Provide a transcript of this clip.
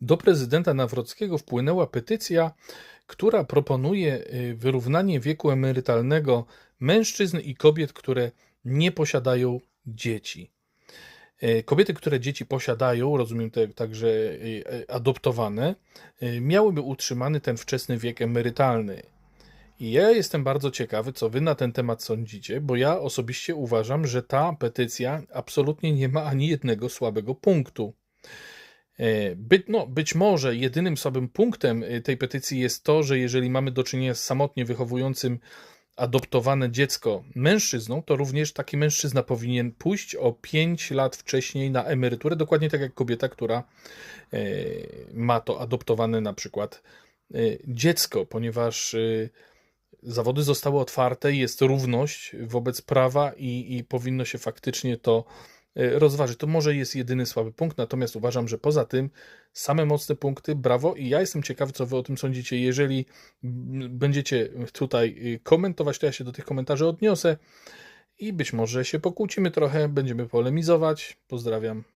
do prezydenta Nawrockiego wpłynęła petycja, która proponuje y, wyrównanie wieku emerytalnego mężczyzn i kobiet, które nie posiadają dzieci. E, Kobiety, które dzieci posiadają, rozumiem te, także y, y, adoptowane, y, miałyby utrzymany ten wczesny wiek emerytalny. I ja jestem bardzo ciekawy, co wy na ten temat sądzicie, bo ja osobiście uważam, że ta petycja absolutnie nie ma ani jednego słabego punktu. E, Być, no, być może jedynym słabym punktem y, tej petycji jest to, że jeżeli mamy do czynienia z samotnie wychowującym adoptowane dziecko mężczyzną, to również taki mężczyzna powinien pójść o 5 lat wcześniej na emeryturę, dokładnie tak jak kobieta, która e, ma to adoptowane na przykład e, dziecko, ponieważ e, zawody zostały otwarte, jest równość wobec prawa i, i powinno się faktycznie to e, rozważyć. To może jest jedyny słaby punkt, natomiast uważam, że poza tym same mocne punkty, brawo i ja jestem ciekawy, co wy o tym sądzicie. Jeżeli będziecie tutaj y, komentować, to ja się do tych komentarzy odniosę i być może się pokłócimy trochę, będziemy polemizować. Pozdrawiam.